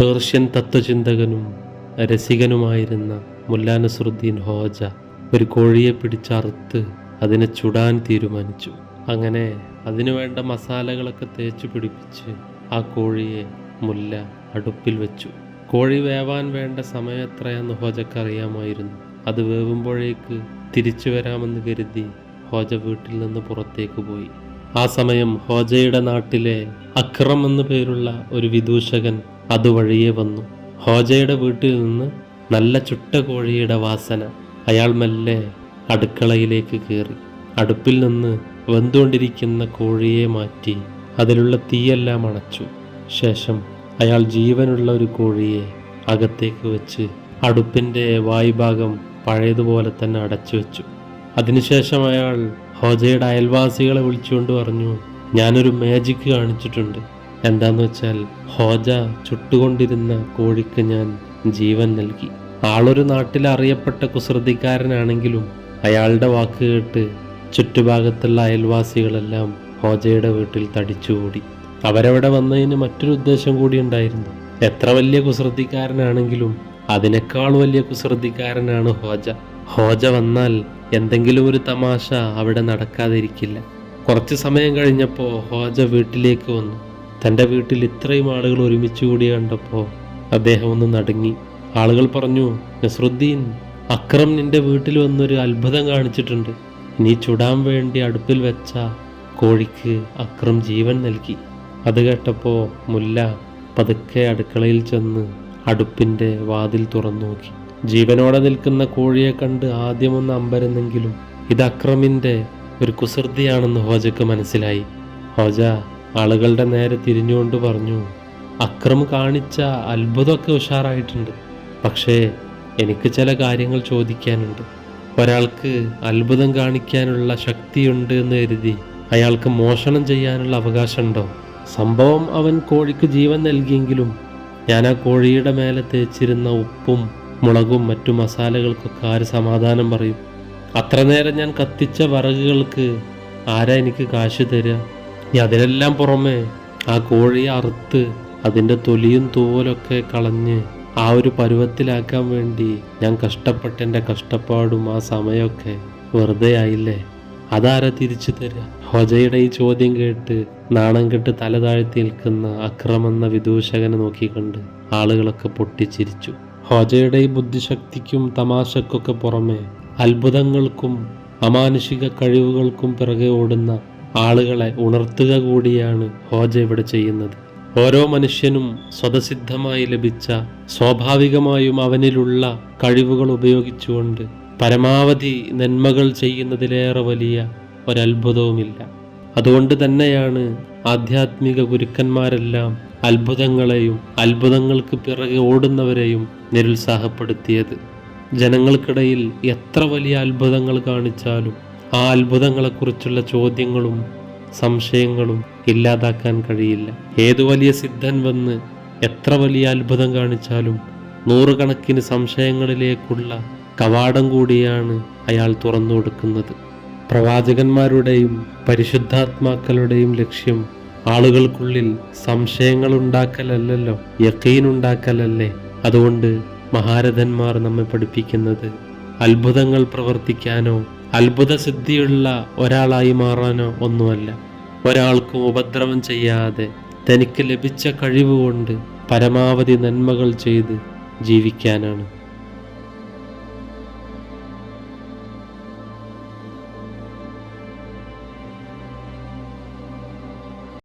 Persian തത്വചിന്തകനും രസികനുമായിരുന്ന Mulla Nasruddin Hodja ഒരു കോഴിയെ പിടിച്ചറുത്ത് അതിനെ ചുടാൻ തീരുമാനിച്ചു. അങ്ങനെ അതിനുവേണ്ട മസാലകളൊക്കെ തേച്ചു പിടിപ്പിച്ച് ആ കോഴിയെ മുല്ല അടുപ്പിൽ വെച്ചു. കോഴി വേവാൻ വേണ്ട സമയം എത്രയാന്ന് ഹോജക്ക് അറിയാമായിരുന്നു. അത് വേവുമ്പോഴേക്ക് തിരിച്ചു വരാമെന്ന് കരുതി ഹോജ വീട്ടിൽ നിന്ന് പുറത്തേക്ക് പോയി. ആ സമയം ഹോജയുടെ നാട്ടിലെ അക്രം എന്നു പേരുള്ള ഒരു വിദൂഷകൻ അതുവഴിയെ വന്നു. ഹോജയുടെ വീട്ടിൽ നിന്ന് നല്ല ചുട്ട കോഴിയുടെ വാസന അയാൾ മെല്ലെ അടുക്കളയിലേക്ക് കയറി. അടുപ്പിൽ നിന്ന് വെന്തുകൊണ്ടിരിക്കുന്ന കോഴിയെ മാറ്റി അതിലുള്ള തീയെല്ലാം അണച്ചു. ശേഷം അയാൾ ജീവനുള്ള ഒരു കോഴിയെ അകത്തേക്ക് വെച്ച് അടുപ്പിന്റെ വായുഭാഗം പഴയതുപോലെ തന്നെ അടച്ചു വെച്ചു. അതിനുശേഷം അയാൾ ഹോജയുടെ അയൽവാസികളെ വിളിച്ചുകൊണ്ട് പറഞ്ഞു ഞാനൊരു മാജിക്ക് കാണിച്ചിട്ടുണ്ട്. എന്താന്ന് വെച്ചാൽ ഹോജ ചുട്ടുകൊണ്ടിരുന്ന കോഴിക്ക് ഞാൻ ജീവൻ നൽകി. ആളൊരു നാട്ടിൽ അറിയപ്പെട്ട കുസൃതിക്കാരനാണെങ്കിലും അയാളുടെ വാക്ക് കേട്ട് ചുറ്റുഭാഗത്തുള്ള അയൽവാസികളെല്ലാം ഹോജയുടെ വീട്ടിൽ തടിച്ചുകൂടി. അവരവിടെ വന്നതിന് മറ്റൊരു ഉദ്ദേശം കൂടി ഉണ്ടായിരുന്നു. എത്ര വലിയ കുസൃതിക്കാരനാണെങ്കിലും അതിനേക്കാൾ വലിയ കുസൃതിക്കാരനാണ് ഹോജ. ഹോജ വന്നാൽ എന്തെങ്കിലും ഒരു തമാശ അവിടെ നടക്കാതിരിക്കില്ല. കുറച്ച് സമയം കഴിഞ്ഞപ്പോൾ ഹോജ വീട്ടിലേക്ക് വന്നു. തന്റെ വീട്ടിൽ ഇത്രയും ആളുകൾ ഒരുമിച്ച് കൂടി കണ്ടപ്പോൾ അദ്ദേഹം ഒന്ന് നടങ്ങി. ആളുകൾ പറഞ്ഞു നസ്രുദ്ദീൻ അക്രം നിന്റെ വീട്ടിൽ വന്നൊരു അത്ഭുതം കാണിച്ചിട്ടുണ്ട്. നീ ചുടാൻ വേണ്ടി അടുപ്പിൽ വെച്ച കോഴിക്ക് അക്രം ജീവൻ നൽകി. അത് കേട്ടപ്പോൾ മുല്ല പതുക്കെ അടുക്കളയിൽ ചെന്ന് അടുപ്പിന്റെ വാതിൽ തുറന്നു നോക്കി ജീവനോടെ നിൽക്കുന്ന കോഴിയെ കണ്ട് ആദ്യമൊന്ന് അമ്പരുന്നെങ്കിലും ഇത് അക്രമിന്റെ ഒരു കുസൃതിയാണെന്ന് ഹോജക്ക് മനസ്സിലായി. ഹോജ ആളുകളുടെ നേരെ തിരിഞ്ഞുകൊണ്ട് പറഞ്ഞു അക്രം കാണിച്ച അത്ഭുതമൊക്കെ ഉഷാറായിട്ടുണ്ട്. പക്ഷേ എനിക്ക് ചില കാര്യങ്ങൾ ചോദിക്കാനുണ്ട്. ഒരാൾക്ക് അത്ഭുതം കാണിക്കാനുള്ള ശക്തിയുണ്ട് എന്ന് കരുതി അയാൾക്ക് മോഷണം ചെയ്യാനുള്ള അവകാശമുണ്ടോ? സംഭവം അവൻ കോഴിക്ക് ജീവൻ നൽകിയെങ്കിലും ഞാൻ ആ കോഴിയുടെ മേലെ തേച്ചിരുന്ന ഉപ്പും മുളകും മറ്റു മസാലകൾക്കൊക്കെ ആര് സമാധാനം പറയും? അത്ര നേരം ഞാൻ കത്തിച്ച വിറകുകൾക്ക് ആരാ എനിക്ക് കാശ് തരിക ഇനി അതിനെല്ലാം പുറമെ ആ കോഴി അറുത്ത് അതിന്റെ തൊലിയും തൂവലൊക്കെ കളഞ്ഞ് ആ ഒരു പരുവത്തിലാക്കാൻ വേണ്ടി ഞാൻ കഷ്ടപ്പെട്ട എന്റെ കഷ്ടപ്പാടും ആ സമയമൊക്കെ വെറുതെ ആയില്ലേ? അതാരാ തിരിച്ചു തരിക? ഹൊജയുടെ ഈ ചോദ്യം കേട്ട് നാണം കെട്ട് തല താഴ്ത്തി നിൽക്കുന്ന അക്രമെന്ന വിദൂഷകനെ നോക്കിക്കണ്ട് ആളുകളൊക്കെ പൊട്ടിച്ചിരിച്ചു. ഹോജയുടെ ഈ ബുദ്ധിശക്തിക്കും തമാശക്കൊക്കെ പുറമെ അത്ഭുതങ്ങൾക്കും അമാനുഷിക കഴിവുകൾക്കും പിറകെ ഓടുന്ന ആളുകളെ ഉണർത്തുക കൂടിയാണ് ഹോജ ഇവിടെ ചെയ്യുന്നത്. ഓരോ മനുഷ്യനും സ്വതസിദ്ധമായി ലഭിച്ച സ്വാഭാവികമായും അവനിലുള്ള കഴിവുകൾ ഉപയോഗിച്ചുകൊണ്ട് പരമാവധി നന്മകൾ ചെയ്യുന്നതിലേറെ വലിയ ഒരത്ഭുതവുമില്ല. അതുകൊണ്ട് തന്നെയാണ് ആധ്യാത്മിക ഗുരുക്കന്മാരെല്ലാം അത്ഭുതങ്ങളെയും അത്ഭുതങ്ങൾക്ക് പിറകെ ഓടുന്നവരെയും നിരുത്സാഹപ്പെടുത്തിയത്. ജനങ്ങൾക്കിടയിൽ എത്ര വലിയ അത്ഭുതങ്ങൾ കാണിച്ചാലും ആ അത്ഭുതങ്ങളെക്കുറിച്ചുള്ള ചോദ്യങ്ങളും സംശയങ്ങളും ഇല്ലാതാക്കാൻ കഴിയില്ല. ഏതു വലിയ സിദ്ധൻ വന്ന് എത്ര വലിയ അത്ഭുതം കാണിച്ചാലും നൂറുകണക്കിന് സംശയങ്ങളിലേക്കുള്ള കവാടം കൂടിയാണ് അയാൾ തുറന്നു കൊടുക്കുന്നത്. പ്രവാചകന്മാരുടെയും പരിശുദ്ധാത്മാക്കളുടെയും ലക്ഷ്യം ആളുകൾക്കുള്ളിൽ സംശയങ്ങൾ ഉണ്ടാക്കലല്ലല്ലോ യക്കീനുണ്ടാക്കലല്ലേ? അതുകൊണ്ട് മഹാരഥന്മാർ നമ്മെ പഠിപ്പിക്കുന്നത് അത്ഭുതങ്ങൾ പ്രവർത്തിക്കാനോ അത്ഭുത സിദ്ധിയുള്ള ഒരാളായി മാറാനോ ഒന്നുമല്ല. ഒരാൾക്കും ഉപദ്രവം ചെയ്യാതെ തനിക്ക് ലഭിച്ച കഴിവുകൊണ്ട് പരമാവധി നന്മകൾ ചെയ്ത് ജീവിക്കാനാണ്.